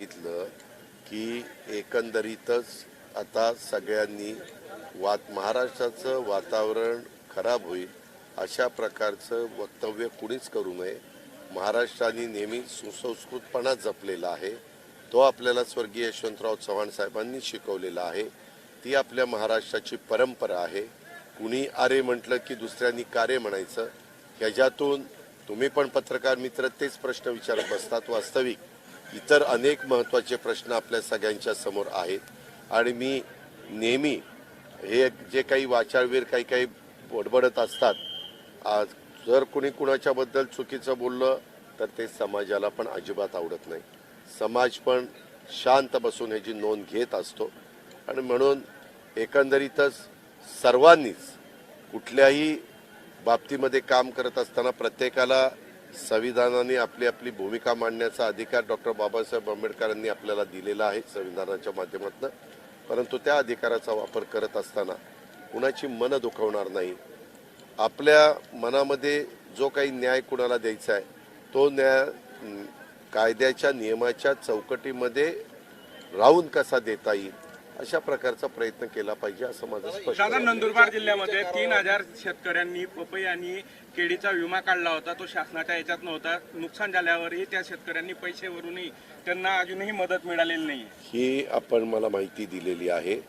सांगितलं की एकंदरीतच आता सगळ्यांनी वात महाराष्ट्राचं वातावरण खराब होईल अशा प्रकारचं वक्तव्य कुणीच करू नये. महाराष्ट्राने नेहमी सुसंस्कृतपणा जपलेला आहे. तो आपल्याला स्वर्गीय यशवंतराव चव्हाण साहेबांनी शिकवलेला आहे. ती आपल्या महाराष्ट्राची परंपरा आहे. कुणी आरे म्हटलं की दुसऱ्यांनी कारे म्हणायचं. ह्याच्यातून तुम्ही पण पत्रकार मित्र तेच प्रश्न विचारत बसतात वास्तविक. इतर अनेक महत्त्वाचे प्रश्न आपल्या सगळ्यांच्या समोर आहेत. आणि मी नेहमी हे जे काही वाचाळवीर काही काही बडबडत असतात आज जर कुणी कुणाच्याबद्दल चुकीचं बोललं तर ते समाजाला पण अजिबात आवडत नाही. समाज पण शांत बसून ह्याची नोंद घेत असतो. आणि म्हणून एकंदरीतच सर्वांनीच कुठल्याही बाबतीमध्ये काम करत असताना प्रत्येकाला संविधानाने आपली आपली भूमिका मांडण्याचा अधिकार डॉक्टर बाबासाहेब आंबेडकरांनी आपल्याला दिलेला आहे संविधानाच्या माध्यमातून. परंतु त्या अधिकाराचा वापर करत असताना कुणाची मनं दुखवणार नाही. आपल्या मनामध्ये जो काही न्याय कुणाला द्यायचा आहे तो न्याय कायद्याच्या नियमाच्या चौकटीमध्ये राहून कसा देता येईल? अशा प्रकारचा प्रयत्न केला पाहिजे असं माझं स्पष्ट दादा. नंदुरबार जिल्ह्यामध्ये तीन हजार शेतकऱ्यांनी पपई आणि केळीचा विमा काढला होता तो शासनाच्या याच्यात नव्हता. नुकसान झाल्यावरही त्या शेतकऱ्यांनी पैसे भरूनही त्यांना अजूनही मदत मिळालेली नाही. ही आपण मला माहिती दिलेली आहे.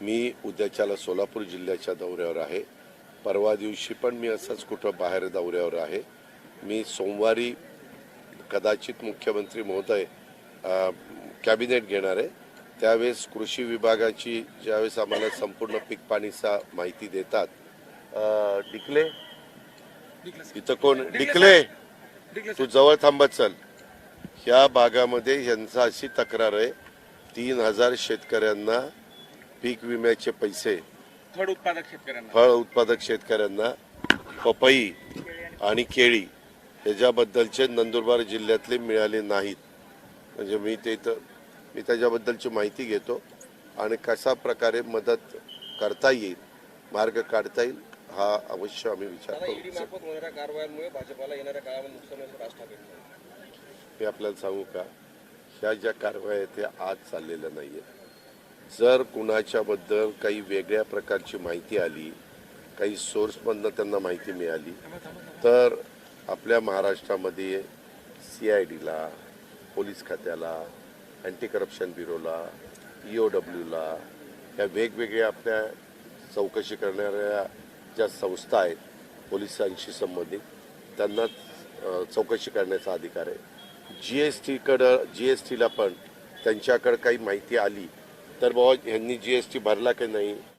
मी उद्याच्याला सोलापूर जिल्ह्याच्या दौऱ्यावर आहे. परवा दिवशी पण मी असंच कुठं बाहेर दौऱ्यावर आहे. मी सोमवारी कदाचित मुख्यमंत्री महोदय अ, कॅबिनेट घेणार आहे. त्यावेळेस कृषी विभागाची ज्यावेळेस आम्हाला संपूर्ण पीक पाणीचा माहिती देतात डिकले? इथं कोण? डिकले? तू जवळ थांबत चल. ह्या भागामध्ये यांचा अशी तक्रार आहे तीन हजार शेतकऱ्यांना पीक विम्याचे पैसे. फळ उत्पादक शेतकऱ्यांना. फळ उत्पादक शेतकऱ्यांना पपई आणि केळी ह्याच्याबद्दलचे नंदुरबार जिल्ह्यातले मिळाले नाहीत. म्हणजे मी ते इथं मी त्याच्याबद्दलची माहिती घेतो आणि कशा प्रकारे मदत करता येईल मार्ग काढता येईल हा अवश्य आम्ही विचार करू. मी आपल्याला सांगू का? ह्या ज्या कारवाया आहेत त्या आज चाललेल्या नाही आहेत जर कुणाच्याबद्दल काही वेगळ्या प्रकारची माहिती आली काही सोर्समधनं त्यांना माहिती मिळाली तर आपल्या महाराष्ट्रामध्ये सी आय डीला पोलीस खात्याला अँटी करप्शन ब्युरोला ई ओ डब्ल्यूला ह्या वेगवेगळ्या आपल्या चौकशी करणाऱ्या ज्या संस्था आहेत पोलिसांशी संबंधित त्यांना चौकशी करण्याचा अधिकार आहे. जी एस टीकडं जी एस टीला पण त्यांच्याकडं काही माहिती आली तर बाबा ह्यांनी जी एस टी भरला की नाही?